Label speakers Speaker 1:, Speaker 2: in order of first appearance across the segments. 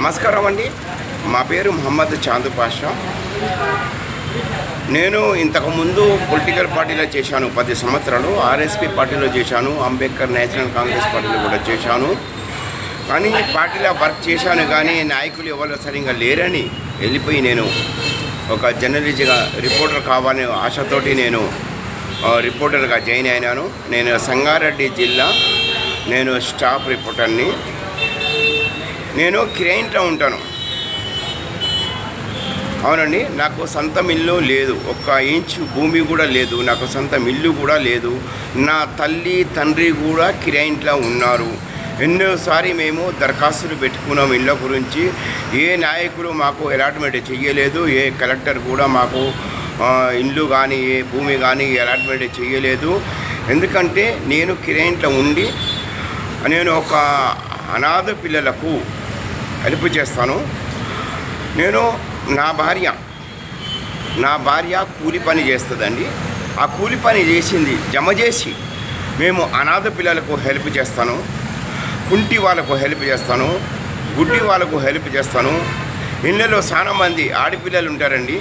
Speaker 1: నమస్కారం అండి. మా పేరు మహమ్మద్ చాందు పాషా. నేను ఇంతకుముందు పొలిటికల్ పార్టీలో చేశాను పది సంవత్సరాలు ఆర్ఎస్పి పార్టీలో చేశాను అంబేద్కర్ నేషనల్ కాంగ్రెస్ పార్టీలో కూడా చేశాను. కానీ పార్టీలో వర్క్ చేశాను కానీ నాయకులు ఎవరు సరిగా లేరని వెళ్ళిపోయి నేను ఒక జర్నలిస్ట్గా రిపోర్టర్ కావాలని ఆశతోటి నేను రిపోర్టర్గా జాయిన్ అయినాను. నేను సంగారెడ్డి జిల్లా నేను స్టాఫ్ రిపోర్టర్ని. నేను క్రేయింట్లో ఉంటాను. అవునండి నాకు సొంత ఇల్లు లేదు. ఒక్క ఇంచు భూమి కూడా లేదు. నాకు సొంత ఇల్లు కూడా లేదు. నా తల్లి తండ్రి కూడా కిరాయింట్లో ఉన్నారు. ఎన్నోసారి మేము దరఖాస్తులు పెట్టుకున్నాం ఇళ్ళ గురించి. ఏ నాయకులు మాకు అలాట్మెంట్ చేయలేదు ఏ కలెక్టర్ కూడా మాకు ఇల్లు కానీ ఏ భూమి కానీ అలాట్మెంట్ చేయలేదు ఎందుకంటే నేను కిరాయింట్లో ఉండి నేను ఒక అనాథ పిల్లలకు హెల్ప్ చేస్తాను. నేను నా భార్య నా భార్య కూలి పని చేస్తుందండి. ఆ కూలి పని చేసింది జమ చేసి మేము అనాథ పిల్లలకు హెల్ప్ చేస్తాను. కుంటి వాళ్ళకు హెల్ప్ చేస్తాను. గుడ్డి వాళ్ళకు హెల్ప్ చేస్తాను. ఇళ్ళలో చాలా మంది ఆడపిల్లలు ఉంటారండి.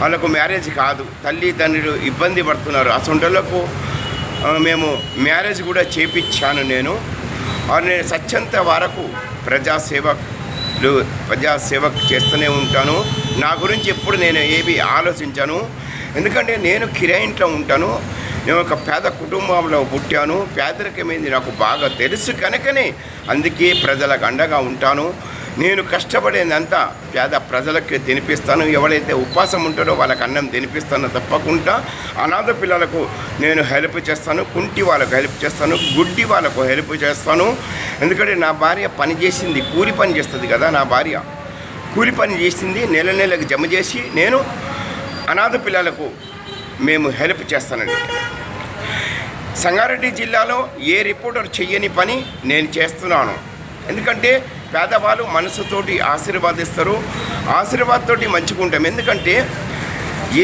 Speaker 1: వాళ్ళకు మ్యారేజ్ కాదు. తల్లి తండ్రులు ఇబ్బంది పడుతున్నారు. అసొంటలకు మేము మ్యారేజ్ కూడా చేపించాను నేను. వారిని నేను సత్యంత వరకు ప్రజాసేవలు ప్రజాసేవ చేస్తూనే ఉంటాను. నా గురించి ఎప్పుడు నేను ఏవి ఆలోచించాను. ఎందుకంటే నేను కిరాయింట్లో ఉంటాను. నేను ఒక పేద కుటుంబంలో పుట్టాను. పేదరికమైంది నాకు బాగా తెలుసు కనుకనే అందుకే ప్రజలకు అండగా ఉంటాను. నేను కష్టపడేదంతా పేద ప్రజలకి తినిపిస్తాను. ఎవరైతే ఉపాసం ఉంటారో వాళ్ళకి అన్నం తినిపిస్తాను తప్పకుండా. అనాథ పిల్లలకు నేను హెల్ప్ చేస్తాను కుంటి వాళ్ళకు హెల్ప్ చేస్తాను గుడ్డి వాళ్ళకు హెల్ప్ చేస్తాను. ఎందుకంటే నా భార్య పని చేసింది కూలి పని చేస్తుంది కదా నా భార్య. కూలి పని చేసింది నెల నెలకు జమ చేసి నేను అనాథ పిల్లలకు మేము హెల్ప్ చేస్తానండి. సంగారెడ్డి జిల్లాలో ఏ రిపోర్టర్ చెయ్యని పని నేను చేస్తున్నాను. ఎందుకంటే పేదవాళ్ళు మనసుతోటి ఆశీర్వాదిస్తారు. ఆశీర్వాదంతోటి మంచుకుంటాం. ఎందుకంటే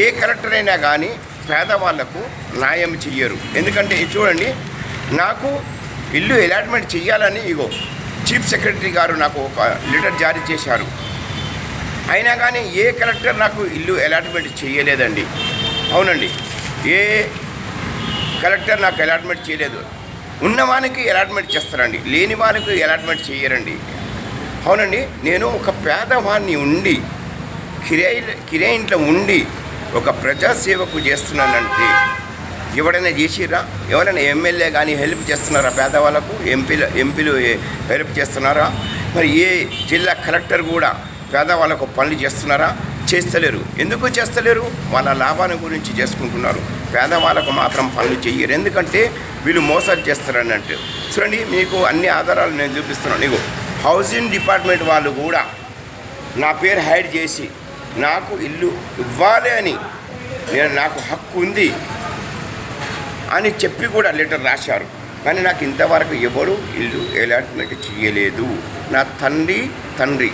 Speaker 1: ఏ కలెక్టర్ అయినా కానీ పేదవాళ్ళకు న్యాయం చెయ్యరు. ఎందుకంటే చూడండి నాకు ఇల్లు అలాట్మెంట్ చేయాలని ఇగో చీఫ్ సెక్రటరీ గారు నాకు ఒక లెటర్ జారీ చేశారు. అయినా కానీ ఏ కలెక్టర్ నాకు ఇల్లు అలాట్మెంట్ చేయలేదండి అవునండి. ఏ కలెక్టర్ నాకు అలాట్మెంట్ చేయలేదు ఉన్నవానికి అలాట్మెంట్ చేస్తారండి లేని వానికి అలాట్మెంట్ చేయరండి. అవునండి నేను ఒక పేదవాడిని ఉండి కిరాయి కిరాయి ఇంట్లో ఉండి ఒక ప్రజాసేవకు చేస్తున్నానంటే ఎవరైనా చేసిరా ఎవరైనా ఎమ్మెల్యే కానీ హెల్ప్ చేస్తున్నారా పేదవాళ్ళకు? ఎంపీలు ఎంపీలు హెల్ప్ చేస్తున్నారా? మరి ఏ జిల్లా కలెక్టర్ కూడా పేదవాళ్ళకు పనులు చేస్తున్నారా? చేస్తలేరు. ఎందుకు చేస్తలేరు? వాళ్ళ లాభాన్ని గురించి చేసుకుంటున్నారు. పేదవాళ్ళకు మాత్రం పనులు చెయ్యరు. ఎందుకంటే వీళ్ళు మోసాలు చేస్తారన్నట్టు చూడండి మీకు అన్ని ఆధారాలు నేను చూపిస్తున్నాను. నీకు హౌసింగ్ డిపార్ట్మెంట్ వాళ్ళు కూడా నా పేరు హైడ్ చేసి నాకు ఇల్లు ఇవ్వాలి అని నేను నాకు హక్కు ఉంది అని చెప్పి కూడా లెటర్ రాశారు. కానీ నాకు ఇంతవరకు ఎవరు ఇల్లు అలాట్మెంట్ చేయలేదు నా తండ్రి తండ్రి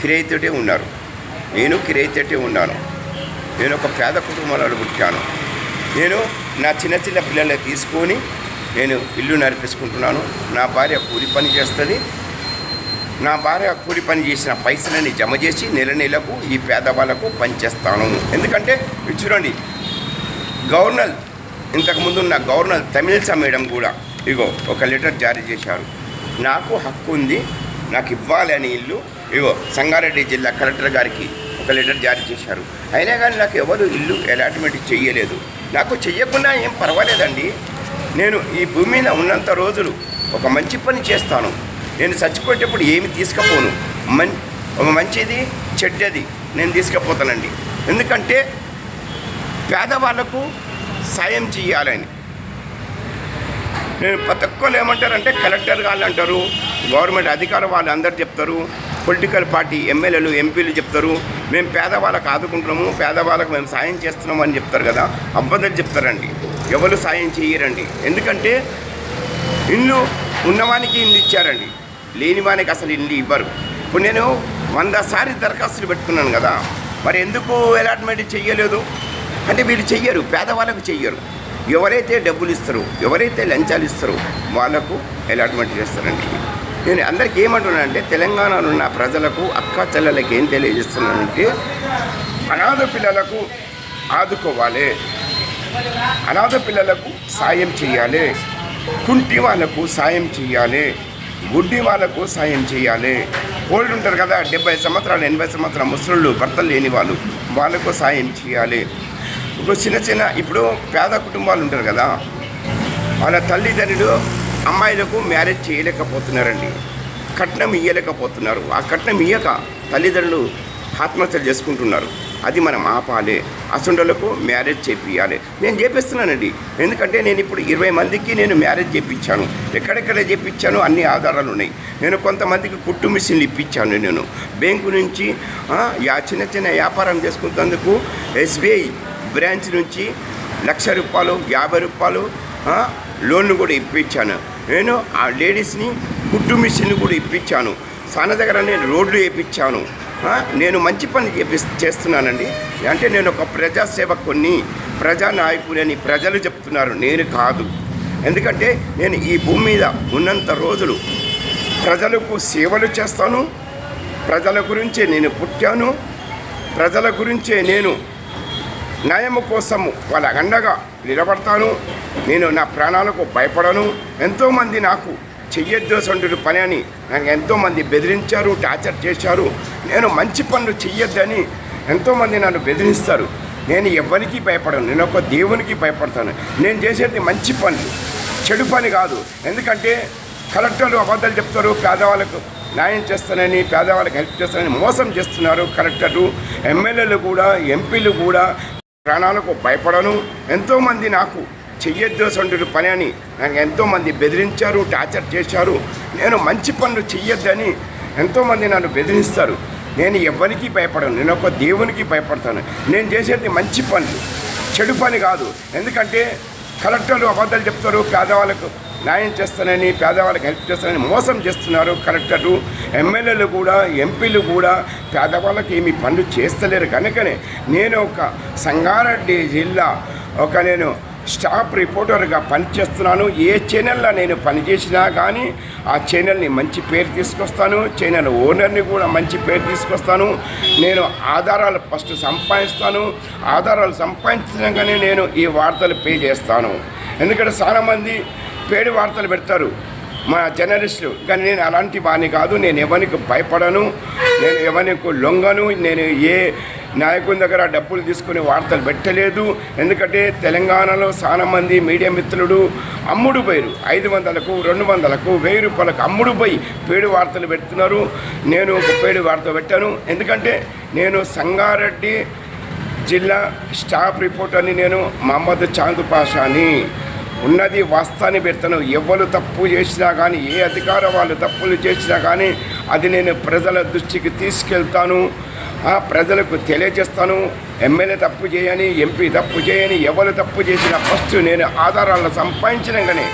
Speaker 1: కిరైతుడే ఉన్నారు. నేను కిరైతోటే ఉన్నాను. నేను ఒక పేద కుటుంబంలో పుట్టాను నేను నా చిన్న చిన్న పిల్లల్ని తీసుకొని నేను ఇల్లు నడిపించుకుంటున్నాను. నా భార్య కూలి పని చేస్తుంది. నా భార్య కూలి పని చేసిన పైసలని జమ చేసి నెల నెలకు ఈ పేదవాళ్ళకు పనిచేస్తాను ఎందుకంటే చూడండి గవర్నర్ ఇంతకుముందు ఉన్న గవర్నర్ తమిళసా మేడం కూడా ఇగో ఒక లెటర్ జారీ చేశారు. నాకు హక్కు ఉంది నాకు ఇవ్వాలి అని ఇల్లు ఇగో సంగారెడ్డి జిల్లా కలెక్టర్ గారికి ఒక లెటర్ జారీ చేశారు. అయినా కానీ నాకు ఎవరు ఇల్లు అలాట్మెంట్ చెయ్యలేదు. నాకు చెయ్యకుండా ఏం పర్వాలేదండి. నేను ఈ భూమి మీద ఉన్నంత రోజులు ఒక మంచి పని చేస్తాను. నేను చచ్చిపోయేటప్పుడు ఏమి తీసుకపోను. మం ఒక మంచిది చెడ్డది నేను తీసుకపోతానండి. ఎందుకంటే పేదవాళ్ళకు సాయం చేయాలని నేను ప్రతి ఒక్కరు ఏమంటారంటే కలెక్టర్ వాళ్ళు అంటారు గవర్నమెంట్ అధికార వాళ్ళు అందరు చెప్తారు పొలిటికల్ పార్టీ ఎమ్మెల్యేలు ఎంపీలు చెప్తారు. మేము పేదవాళ్ళకు ఆదుకుంటున్నాము పేదవాళ్ళకు మేము సాయం చేస్తున్నాము అని చెప్తారు కదా అబద్ధాలు చెప్తారండి. ఎవరు సాయం చేయరండి. ఎందుకంటే ఇల్లు ఉన్నవానికి ఇల్లు ఇచ్చారండి. లేని వానికి అసలు ఇల్లు ఇవ్వరు. ఇప్పుడు నేను వంద సారి దరఖాస్తులు పెట్టుకున్నాను కదా మరి ఎందుకు అలాట్మెంట్ చెయ్యలేదు? అంటే వీళ్ళు చెయ్యరు పేదవాళ్ళకు చెయ్యరు. ఎవరైతే డబ్బులు ఇస్తారో ఎవరైతే లంచాలు ఇస్తారో వాళ్ళకు అలాట్మెంట్ చేస్తారండి. నేను అందరికీ ఏమంటున్నానంటే తెలంగాణలో ఉన్న ప్రజలకు అక్క చెల్లెలకి ఏం తెలియజేస్తున్నానంటే అనాథ పిల్లలకు ఆదుకోవాలి. అనాథ పిల్లలకు సాయం చేయాలి. కుంటి వాళ్ళకు సాయం చేయాలి. గుడ్డి వాళ్ళకు సాయం చేయాలి. ఓల్డ్ ఉంటారు కదా డెబ్బై సంవత్సరాలు ఎనభై సంవత్సరాలు ముసళ్ళు భర్తలు లేని వాళ్ళు వాళ్ళకు సాయం చేయాలి. ఇప్పుడు చిన్న చిన్న ఇప్పుడు పేద కుటుంబాలు ఉంటారు కదా వాళ్ళ తల్లిదండ్రులు అమ్మాయిలకు మ్యారేజ్ చేయలేకపోతున్నారండి. కట్నం ఇయ్యలేకపోతున్నారు. ఆ కట్నం ఇయ్యక తల్లిదండ్రులు ఆత్మహత్యలు చేసుకుంటున్నారు. అది మనం ఆపాలి. అసండలకు మ్యారేజ్ చేపియాలి నేను చేపిస్తున్నానండి. ఎందుకంటే నేను ఇప్పుడు ఇరవై మందికి నేను మ్యారేజ్ చేపించాను ఎక్కడెక్కడ చేపించాను అన్ని ఆధారాలు ఉన్నాయి. నేను కొంతమందికి కుట్టు మిషన్లు ఇప్పించాను నేను. బ్యాంకు నుంచి యా చిన్న చిన్న వ్యాపారం చేసుకున్నందుకు ఎస్బీఐ బ్రాంచ్ నుంచి లక్ష రూపాయలు యాభై రూపాయలు లోన్లు కూడా ఇప్పించాను నేను ఆ లేడీస్ని కుట్టు మిషన్లు కూడా ఇప్పించాను. సాన దగ్గర నేను రోడ్లు వేయించాను నేను మంచి పని చేపి చేస్తున్నానండి. అంటే నేను ఒక ప్రజాసేవకుని ప్రజానాయకుని అని ప్రజలు చెప్తున్నారు. నేను కాదు. ఎందుకంటే నేను ఈ భూమి మీద ఉన్నంత రోజులు ప్రజలకు సేవలు చేస్తాను. ప్రజల గురించే నేను పుట్టాను. ప్రజల గురించే నేను న్యాయము కోసము వాళ్ళ అండగా నిలబడతాను. నేను నా ప్రాణాలకు భయపడను. ఎంతోమంది నాకు చెయ్యొద్దు పని అని నాకు ఎంతోమంది బెదిరించారు టార్చర్ చేశారు. నేను మంచి పనులు చెయ్యొద్దని ఎంతోమంది నన్ను బెదిరిస్తారు. నేను ఎవరికి భయపడను. నేను ఒక దేవునికి భయపడతాను. నేను చేసేది మంచి పనులు చెడు పని కాదు. ఎందుకంటే కలెక్టర్లు అబద్ధాలు చెప్తారు పేదవాళ్ళకు న్యాయం చేస్తానని పేదవాళ్ళకి హెల్ప్ చేస్తానని మోసం చేస్తున్నారు కలెక్టర్లు. ఎమ్మెల్యేలు కూడా ఎంపీలు కూడా ప్రాణాలకు భయపడను. ఎంతోమంది నాకు చెయ్యొద్దు సంటుడు పని అని నాకు ఎంతోమంది బెదిరించారు టార్చర్ చేశారు. నేను మంచి పనులు చెయ్యొద్దని ఎంతోమంది నన్ను బెదిరిస్తారు. నేను ఎవరికి భయపడను నేను ఒక దేవునికి భయపడతాను. నేను చేసేది మంచి పనులు చెడు పని కాదు. ఎందుకంటే కలెక్టర్లు అబద్ధాలు చెప్తారు పేదవాళ్ళకు న్యాయం చేస్తానని పేదవాళ్ళకి హెల్ప్ చేస్తానని మోసం చేస్తున్నారు. కలెక్టర్లు ఎమ్మెల్యేలు కూడా ఎంపీలు కూడా పేదవాళ్ళకి ఏమి పనులు చేస్తలేరు. కనుకనే నేను ఒక సంగారెడ్డి జిల్లా ఒక నేను స్టాఫ్ రిపోర్టర్గా పనిచేస్తున్నాను. ఏ ఛానల్లో నేను పనిచేసినా కానీ ఆ ఛానల్ని మంచి పేరు తీసుకొస్తాను. ఛానల్ ఓనర్ని కూడా మంచి పేరు తీసుకొస్తాను. నేను ఆధారాలు ఫస్ట్ సంపాదిస్తాను. ఆధారాలు సంపాదించగానే నేను ఈ వార్తలు పే చేస్తాను. ఎందుకంటే చాలామంది పేడు వార్తలు పెడతారు. మా జర్నలిస్టులు. కానీ నేను అలాంటి వాణి కాదు. నేను ఎవరికి భయపడను. నేను ఎవరికి లొంగను. నేను ఏ నాయకుని దగ్గర డబ్బులు తీసుకునే వార్తలు పెట్టలేదు. ఎందుకంటే తెలంగాణలో చాలామంది మీడియా మిత్రుడు అమ్ముడు పోయారు ఐదు వందలకు రెండు వందలకు వెయ్యి రూపాయలకు అమ్ముడు పోయి పేడు వార్తలు పెడుతున్నారు. నేను ఒక పేడు వార్త పెట్టాను. ఎందుకంటే నేను సంగారెడ్డి జిల్లా స్టాఫ్ రిపోర్టర్ని నేను మహమ్మద్ చాంద్ పాషాని. ఉన్నది వాస్తాన్ని పెడతాను. ఎవరు తప్పు చేసినా కానీ ఏ అధికార వాళ్ళు తప్పులు చేసినా కానీ అది నేను ప్రజల దృష్టికి తీసుకెళ్తాను. ప్రజలకు తెలియజేస్తాను. ఎమ్మెల్యే తప్పు చేయని ఎంపీ తప్పు చేయని ఎవరు తప్పు చేసినా ఫస్ట్ నేను ఆధారాలను సంపాదించినాకనే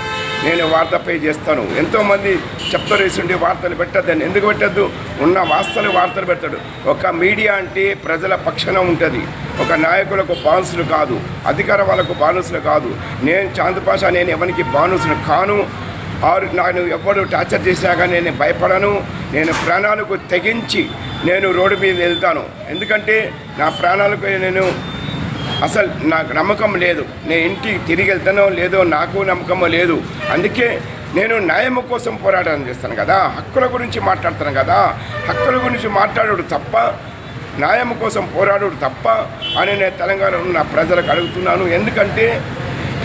Speaker 1: నేను వార్తపై చేస్తాను. ఎంతోమంది చెప్తారు వేసుండి వార్తలు పెట్టద్దని ఎందుకు పెట్టద్దు? ఉన్న వాస్తవ వార్తలు పెడతాడు. ఒక మీడియా అంటే ప్రజల పక్షాన ఉంటుంది. ఒక నాయకులకు బానుసులు కాదు. అధికార వాళ్ళకు బానుసులు కాదు. నేను చాందపాష నేను ఎవరికి బానుసులు కాను. ఆరు నన్ను ఎవరు టార్చర్ చేసినా కానీ నేను భయపడను. నేను ప్రాణాలకు తెగించి నేను రోడ్డు మీద వెళ్తాను. ఎందుకంటే నా ప్రాణాలకు నేను అసలు నాకు నమ్మకం లేదు. నేను ఇంటికి తిరిగి వెళ్తానో లేదో నాకు నమ్మకమో లేదు. అందుకే నేను న్యాయం కోసం పోరాటం చేస్తాను కదా. హక్కుల గురించి మాట్లాడుతాను కదా. హక్కుల గురించి మాట్లాడు తప్ప న్యాయం కోసం పోరాడు తప్ప అని నేను తెలంగాణలో ఉన్న ప్రజలకు అడుగుతున్నాను. ఎందుకంటే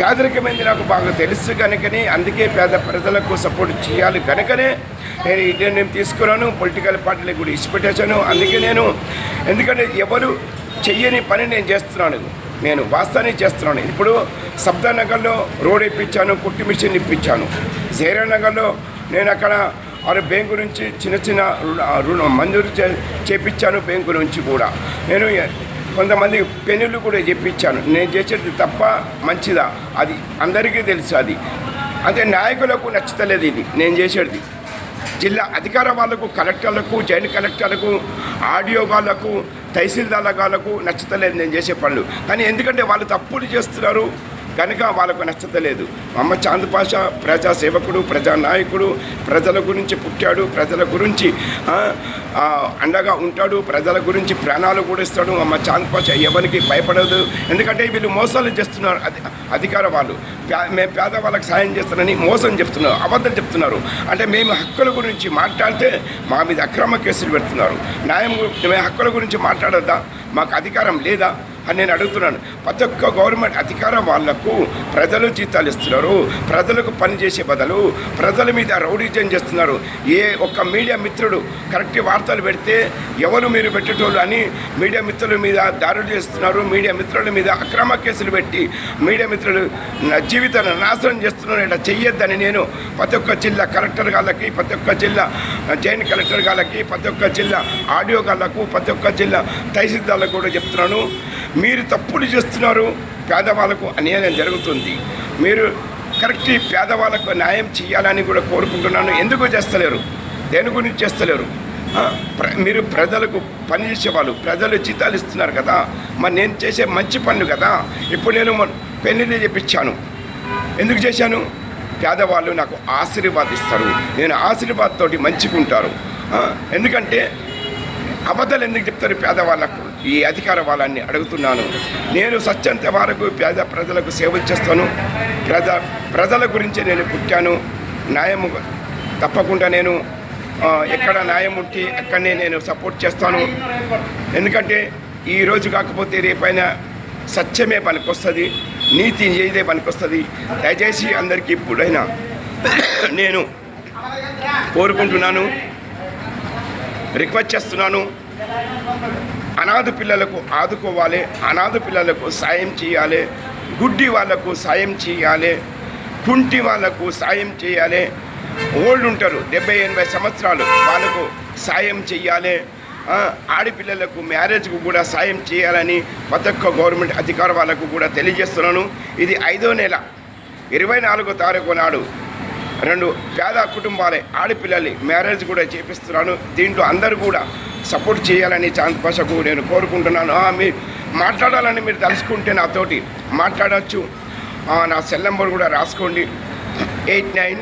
Speaker 1: పేదరికమైంది నాకు బాగా తెలుసు కనుకనే అందుకే పేద ప్రజలకు సపోర్ట్ చేయాలి కనుకనే నేను ఈ నిర్ణయం తీసుకున్నాను. పొలిటికల్ పార్టీలకు కూడా ఇచ్చిపెట్టేశాను అందుకే నేను ఎందుకంటే ఎవరు చెయ్యని పని నేను చేస్తున్నాను. నేను వాస్తవాన్ని చేస్తున్నాను. ఇప్పుడు సబ్దానగర్లో రోడ్ ఇప్పించాను కుట్టి మిషన్ ఇప్పించాను. జైరానగర్లో నేను అక్కడ ఆరు బ్యాంకు నుంచి చిన్న చిన్న రుణ రుణం మంజూరు చే చేపించాను బ్యాంకు నుంచి కూడా. నేను కొంతమంది పెన్నులు కూడా చెప్పించాను నేను చేసేది తప్ప మంచిదా? అది అందరికీ తెలుసు అది. అదే నాయకులకు నచ్చుతలేదు ఇది. నేను చేసేది. జిల్లా అధికార వాళ్ళకు కలెక్టర్లకు జాయింట్ కలెక్టర్లకు ఆడియో వాళ్ళకు తహసీల్దార్ల వాళ్ళకు నచ్చుతలేదు నేను చేసే పనులు. కానీ ఎందుకంటే వాళ్ళు తప్పులు చేస్తున్నారు. కనుక వాళ్ళకు నచ్చత లేదు. అమ్మ చాంద్ పాషా ప్రజా సేవకుడు ప్రజానాయకుడు ప్రజల గురించి పుట్టాడు ప్రజల గురించి అండగా ఉంటాడు ప్రజల గురించి ప్రాణాలు కూడా ఇస్తాడు అమ్మ చాంద్ పాషా ఎవరికి భయపడదు. ఎందుకంటే వీళ్ళు మోసాలు చేస్తున్నారు అధి అధికార వాళ్ళు. పే- మేము పేదవాళ్ళకి సాయం చేస్తానని మోసం చెప్తున్నారు అబద్ధం చెప్తున్నారు. అంటే మేము హక్కుల గురించి మాట్లాడితే మా మీద అక్రమ కేసులు పెడుతున్నారు. న్యాయం గు- మేము హక్కుల గురించి మాట్లాడద్దా? మాకు అధికారం లేదా? అని నేను అడుగుతున్నాను. ప్రతి ఒక్క గవర్నమెంట్ అధికారం వాళ్ళకు ప్రజలు జీతాలు ఇస్తున్నారు. ప్రజలకు పని చేసే బదులు ప్రజల మీద రౌడీజం చేస్తున్నారు. ఏ ఒక్క మీడియా మిత్రుడు కరెక్ట్ వార్తలు పెడితే ఎవరు మీరు పెట్టేటోళ్ళు అని మీడియా మిత్రుల మీద దారులు చేస్తున్నారు. మీడియా మిత్రుల మీద అక్రమ కేసులు పెట్టి మీడియా మిత్రులు జీవితాన్ని నాశనం చేస్తున్నారు. ఇలా చెయ్యొద్దని నేను ప్రతి ఒక్క జిల్లా కలెక్టర్ గాళ్ళకి ప్రతి ఒక్క జిల్లా జైన్ కలెక్టర్ గాళ్ళకి ప్రతి ఒక్క జిల్లా ఆడియో గాళ్ళకు ప్రతి ఒక్క జిల్లా తహసీల్దార్లకు కూడా చెప్తున్నాను. మీరు తప్పులు చేస్తున్నారు పేదవాళ్ళకు అన్యాయం జరుగుతుంది. మీరు కరెక్ట్ పేదవాళ్ళకు న్యాయం చేయాలని కూడా కోరుకుంటున్నాను. ఎందుకు చేస్తలేరు? దేని గురించి చేస్తలేరు? ప్ర- మీరు ప్రజలకు పని చేసేవాళ్ళు ప్రజలు జీతాలు ఇస్తున్నారు కదా. మరి నేను చేసే మంచి పనులు కదా. ఇప్పుడు నేను మొన్న పెళ్ళిళ్ళు చేపించాను ఎందుకు చేశాను? పేదవాళ్ళు నాకు ఆశీర్వాదిస్తారు. నేను ఆశీర్వాద్ తోటి మంచిగుంటారు. ఎందుకంటే అబద్ధాలు ఎందుకు చెప్తారు పేదవాళ్ళకు ఈ అధికార వాళ్ళని అడుగుతున్నాను. నేను సత్యంత వరకు పేద ప్రజలకు సేవ చేస్తాను. ప్రజ ప్రజల గురించి నేను పుట్టాను. న్యాయం తప్పకుండా నేను ఎక్కడ న్యాయం ఉంటే అక్కడనే నేను సపోర్ట్ చేస్తాను. ఎందుకంటే ఈ రోజు కాకపోతే రేపైనా సత్యమే పనికొస్తుంది. నీతి ఏదే పనికొస్తుంది. దయచేసి అందరికీ ఇప్పుడైనా నేను కోరుకుంటున్నాను. రిక్వెస్ట్ చేస్తున్నాను. అనాథ పిల్లలకు ఆదుకోవాలి అనాథ పిల్లలకు సాయం చేయాలి గుడ్డి వాళ్ళకు సాయం చేయాలి కుంటి వాళ్ళకు సాయం చేయాలి. ఓల్డ్ ఉంటారు డెబ్బై ఎనభై సంవత్సరాలు వాళ్ళకు సాయం చేయాలి. ఆడపిల్లలకు మ్యారేజ్కు కూడా సాయం చేయాలని ప్రతి ఒక్క గవర్నమెంట్ అధికార వాళ్ళకు కూడా తెలియజేస్తున్నాను. ఇది ఐదో నెల ఇరవై నాలుగో తారీఖు నాడు రెండు పేద కుటుంబాలే ఆడపిల్లల్ని మ్యారేజ్ కూడా చేపిస్తున్నాను. దీంట్లో అందరూ కూడా సపోర్ట్ చేయాలని చాంద్ భాషకు నేను కోరుకుంటున్నాను. మీరు మాట్లాడాలని మీరు తలుసుకుంటే నాతోటి మాట్లాడవచ్చు నా సెల్ నెంబర్ కూడా రాసుకోండి. Eight nine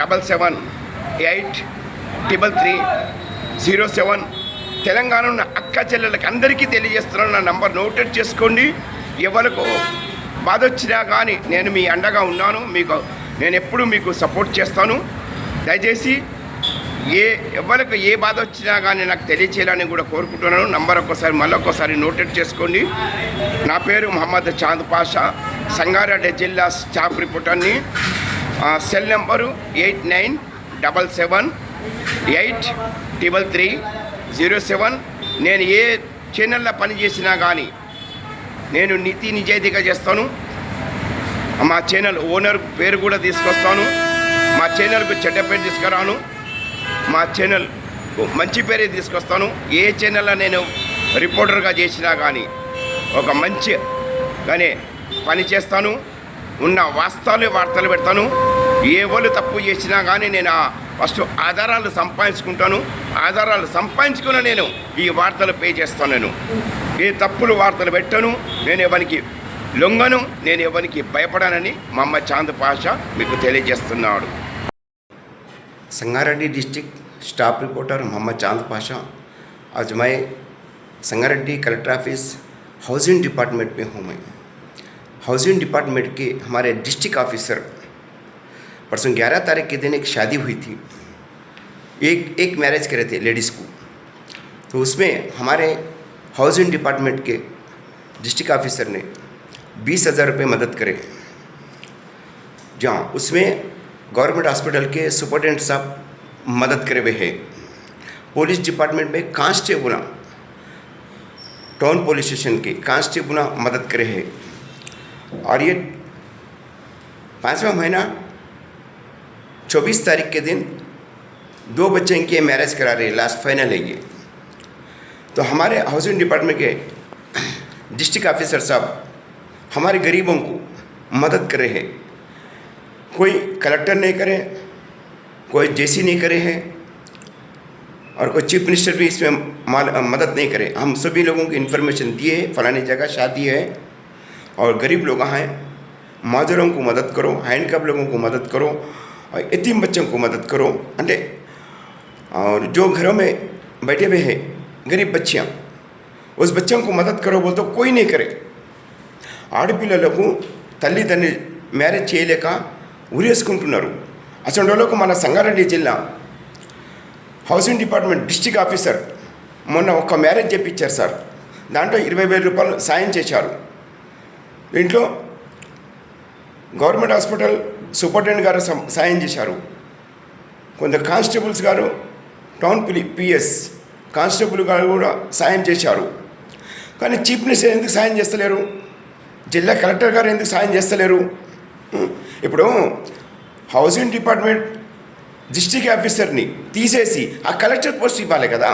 Speaker 1: double seven eight triple three zero seven. Telangana ఉన్న అక్క చెల్లెలకి అందరికీ తెలియజేస్తున్నాను. నా నంబర్ నోటెడ్ చేసుకోండి. ఎవరికి బాధ వచ్చినా కానీ నేను మీ అండగా ఉన్నాను. మీకు నేను ఎప్పుడు మీకు సపోర్ట్ చేస్తాను. దయచేసి ఏ ఎవరికి ఏ బాధ వచ్చినా కానీ నాకు తెలియచేయాలని కూడా కోరుకుంటున్నాను. నంబర్ ఒక్కసారి మళ్ళీ నోటెడ్ చేసుకోండి. నా పేరు మహమ్మద్ చాంద్ పాషా. సంగారెడ్డి జిల్లా staff రిపోర్టర్ని cell number eight nine double seven eight triple three zero seven. నేను ఏ ఛానల్లో పని చేసినా కానీ నేను నీతి నిజాయితీగా చేస్తాను. మా ఛానల్ ఓనర్ పేరు కూడా తీసుకొస్తాను. మా ఛానల్కు చెడ్డ పేరు తీసుకురాను. మా ఛానల్ మంచి పేరే తీసుకొస్తాను. ఏ ఛానల్లో నేను రిపోర్టర్గా చేసినా కానీ ఒక మంచి కానీ పని చేస్తాను. ఉన్న వాస్తవాలు వార్తలు పెడతాను. ఏ వాళ్ళు తప్పు చేసినా కానీ నేను ఆ ఫస్ట్ ఆధారాలు సంపాదించుకుంటాను. ఆధారాలు సంపాదించుకున్న నేను ఈ వార్తలు పే చేస్తాను నేను. ఏ తప్పులు వార్తలు పెట్టాను. నేను ఎవరికి లొంగను నేను ఎవరికి భయపడానని మమ్మ చాంద్ పాషా మీకు తెలియజేస్తున్నాడు
Speaker 2: Sangareddy district staff reporter Mohammed Chand Pasha आज मैं Sangareddy collector office housing department में हूँ मैं हाउसिंग डिपार्टमेंट के हमारे डिस्ट्रिक्ट ऑफिसर परसों ग्यारह तारीख के दिन एक शादी हुई थी एक एक मैरिज करे थे लेडीज़ को तो उसमें हमारे हाउसिंग डिपार्टमेंट के डिस्ट्रिक्ट ऑफिसर ने बीस हज़ार रुपये मदद करे। जहाँ उसमें गवर्नमेंट हॉस्पिटल के सुपरटेंडेंट साहब मदद करे हुए हैं। पुलिस डिपार्टमेंट में कांस्टेबल टाउन पुलिस स्टेशन के कांस्टेबल मदद करे हैं। और ये पाँचवा महीना, चौबीस तारीख के दिन दो बच्चे इनके मैरिज करा रहे लास्ट फाइनल है ये। तो हमारे हाउसिंग डिपार्टमेंट के डिस्ट्रिक्ट ऑफिसर साहब हमारे गरीबों को मदद कर रहे हैं। कोई कलेक्टर नहीं करे, कोई जेसी नहीं करे हैं और कोई चीफ मिनिस्टर भी इसमें मदद नहीं करे। हम सभी लोगों को इन्फॉर्मेशन दिए, फलानी जगह शादी है और गरीब लोग हैं।
Speaker 1: माजरों को मदद करो हैंडकैप लोगों को मदद करो और यतीम बच्चों को मदद करो। अंटे और जो घरों में बैठे हुए हैं, गरीब बच्चियाँ, उस बच्चों को मदद करो बोल तो कोई नहीं करे। ఆడపిల్లలకు తల్లిదండ్రి మ్యారేజ్ చేయలేక ఉరేసుకుంటున్నారు అసలు మన సంగారెడ్డి జిల్లా హౌసింగ్ డిపార్ట్మెంట్ డిస్టిక్ ఆఫీసర్ మొన్న ఒక మ్యారేజ్ చేపించారు సార్. దాంట్లో ఇరవై వేల రూపాయలు సాయం చేశారు. దీంట్లో గవర్నమెంట్ హాస్పిటల్ సూపరింటెండెంట్ గారు సాయం చేశారు. కొంత కానిస్టేబుల్స్ గారు టౌన్ పిలి పిఎస్ కానిస్టేబుల్ గారు కూడా సాయం చేశారు. కానీ చీఫ్ మినిస్టర్ ఎందుకు సాయం చేస్తలేరు? జిల్లా కలెక్టర్ గారు ఎందుకు సాయం చేస్తలేరు? ఇప్పుడు హౌసింగ్ డిపార్ట్మెంట్ డిస్ట్రిక్ట్ ఆఫీసర్ని తీసేసి ఆ కలెక్టర్ పోస్ట్ ఇవ్వాలి కదా.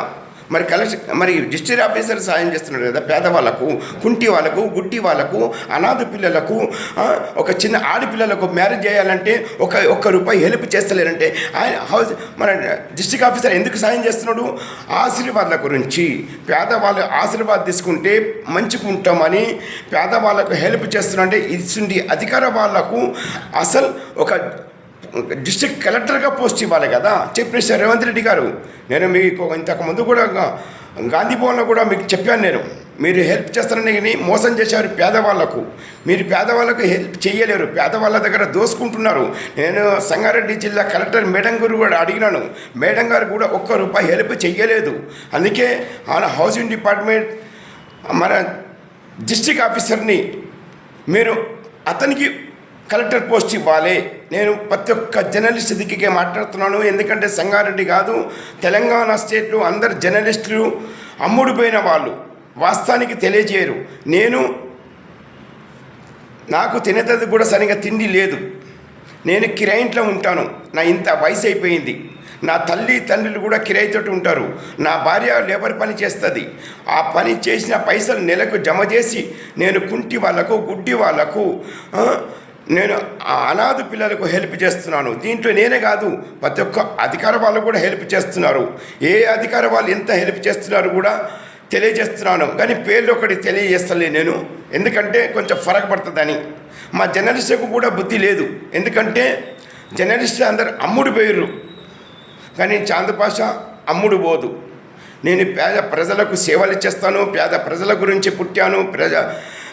Speaker 1: మరి కలెక్టర్ మరి డిస్ట్రిక్ట్ ఆఫీసర్ సాయం చేస్తున్నాడు కదా పేదవాళ్ళకు కుంటి వాళ్ళకు గుట్టి వాళ్ళకు అనాథ పిల్లలకు ఒక చిన్న ఆడపిల్లలకు మ్యారేజ్ చేయాలంటే ఒక ఒక్క రూపాయి హెల్ప్ చేస్తలేరంటే ఆయన హౌస్ మన డిస్ట్రిక్ట్ ఆఫీసర్ ఎందుకు సాయం చేస్తున్నాడు? ఆశీర్వాదాల గురించి. పేదవాళ్ళు ఆశీర్వాద్ తీసుకుంటే మంచుకుంటామని పేదవాళ్ళకు హెల్ప్ చేస్తున్నారంటే ఇది అధికార వాళ్ళకు అసలు ఒక డిస్ట్రిక్ట్ కలెక్టర్గా పోస్ట్ ఇవ్వాలి కదా. చెప్పేసి రేవంత్ రెడ్డి గారు. నేను మీకు ఇంతకుముందు కూడా గాంధీ భవన్లో కూడా మీకు చెప్పాను నేను. మీరు హెల్ప్ చేస్తారని కానీ మోసం చేశారు పేదవాళ్ళకు. మీరు పేదవాళ్ళకు హెల్ప్ చేయలేరు. పేదవాళ్ళ దగ్గర దోసుకుంటున్నారు. నేను సంగారెడ్డి జిల్లా కలెక్టర్ మేడం గారు కూడా అడిగినాను. మేడం గారు కూడా ఒక్క రూపాయి హెల్ప్ చేయలేదు అందుకే ఆయన హౌసింగ్ డిపార్ట్మెంట్ మన డిస్ట్రిక్ట్ ఆఫీసర్ని మీరు అతనికి కలెక్టర్ పోస్ట్ ఇవ్వాలి. నేను ప్రతి ఒక్క జర్నలిస్ట్ దిక్కే మాట్లాడుతున్నాను. ఎందుకంటే సంగారెడ్డి కాదు తెలంగాణ స్టేట్లో అందరు జర్నలిస్టులు అమ్ముడుపోయిన వాళ్ళు. వాస్తవానికి తెలియజేయరు. నేను నాకు తినేది కూడా సరిగా తిండి లేదు. నేను కిరాయింట్లో ఉంటాను. నా ఇంత వయసు అయిపోయింది. నా తల్లి తండ్రులు కూడా కిరాయితోటి ఉంటారు. నా భార్య లేబర్ పని చేస్తుంది. ఆ పని చేసిన పైసలు నెలకు జమ చేసి నేను కుంటి వాళ్ళకు గుడ్డి వాళ్ళకు నేను ఆ అనాథ పిల్లలకు హెల్ప్ చేస్తున్నాను. దీంట్లో నేనే కాదు ప్రతి ఒక్క అధికార వాళ్ళు కూడా హెల్ప్ చేస్తున్నారు. ఏ అధికార వాళ్ళు ఎంత హెల్ప్ చేస్తున్నారు కూడా తెలియజేస్తున్నాను. కానీ పేర్లు ఒకటి తెలియజేస్తలే నేను. ఎందుకంటే కొంచెం ఫరక్ పడుతుందని మా జర్నలిస్టుకు కూడా బుద్ధి లేదు. ఎందుకంటే జర్నలిస్టులు అందరు అమ్ముడు పోయిర్రు. కానీ చాందపాష అమ్ముడు పోదు. నేను పేద ప్రజలకు సేవలు చేస్తాను పేద ప్రజల గురించి పుట్టాను ప్రజ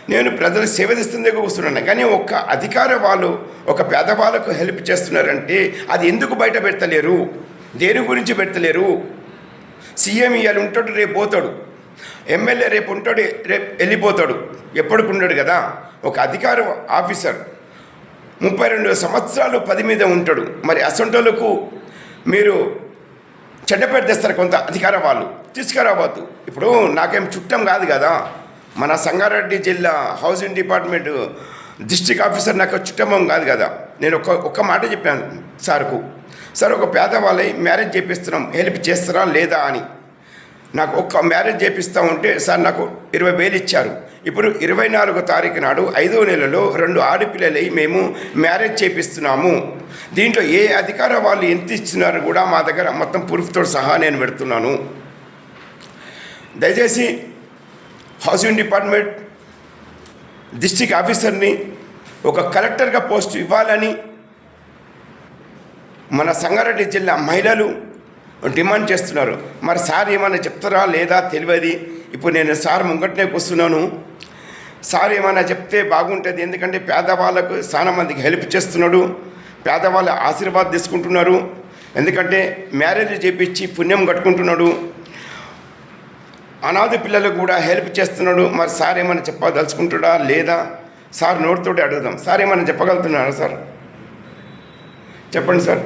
Speaker 1: నేను ప్రజలు సేవ చేస్తుందే కూర్చున్నాను కానీ ఒక అధికార వాళ్ళు ఒక పేదవాళ్ళకు హెల్ప్ చేస్తున్నారంటే అది ఎందుకు బయట పెడతలేరు? దేని గురించి పెడతలేరు? సీఎం ఇవాళ ఉంటాడు రేపు పోతాడు. ఎమ్మెల్యే రేపు ఉంటాడు రేపు వెళ్ళిపోతాడు. ఎప్పటికి ఉండడు కదా? ఒక అధికార ఆఫీసర్ ముప్పై రెండు సంవత్సరాలు పది మీద ఉంటాడు. మరి అసంటోళ్ళకు మీరు చెడ్డ తెస్తారు కొంత అధికార వాళ్ళు. తీసుకురావద్దు. ఇప్పుడు నాకేం చుట్టం కాదు కదా? మన సంగారెడ్డి జిల్లా హౌసింగ్ డిపార్ట్మెంట్ డిస్ట్రిక్ట్ ఆఫీసర్ నాకు చుట్టమం కాదు కదా. నేను ఒక్క ఒక్క మాట చెప్పాను సార్కు. సార్ ఒక పేదవాళ్ళై మ్యారేజ్ చేపిస్తున్నాం. హెల్ప్ చేస్తారా లేదా అని. నాకు ఒక్క మ్యారేజ్ చేపిస్తా ఉంటే సార్ నాకు ఇరవై వేలు ఇచ్చారు. ఇప్పుడు ఇరవై నాలుగో తారీఖు నాడు ఐదో నెలలో రెండు ఆడపిల్లలై మేము మ్యారేజ్ చేపిస్తున్నాము. దీంట్లో ఏ అధికార వాళ్ళు ఎంత ఇచ్చినారు కూడా మా దగ్గర మొత్తం ప్రూఫ్తో సహా నేను పెడుతున్నాను. దయచేసి హౌసింగ్ డిపార్ట్మెంట్ డిస్ట్రిక్ట్ ఆఫీసర్ని ఒక కలెక్టర్గా పోస్ట్ ఇవ్వాలని మన సంగారెడ్డి జిల్లా మహిళలు డిమాండ్ చేస్తున్నారు. మరి సార్ ఏమైనా చెప్తారా లేదా తెలియదు. ఇప్పుడు నేను సార్ ముంగట్నే కూర్చున్నాను. సార్ ఏమైనా చెప్తే బాగుంటుంది. ఎందుకంటే పేదవాళ్ళకు చాలా మందికి హెల్ప్ చేస్తున్నాడు. పేదవాళ్ళ ఆశీర్వాదం తీసుకుంటున్నారు. ఎందుకంటే మ్యారేజ్ చేపించి పుణ్యం కట్టుకుంటున్నాడు. అనాథ పిల్లలకు కూడా హెల్ప్ చేస్తున్నాడు. మరి సార్ ఏమైనా చెప్పదలుచుకుంటాడా? లేదా? సార్ నోటితోటి అడుగుదాం. సార్ ఏమైనా చెప్పగలుగుతున్నారా సార్? చెప్పండి సార్.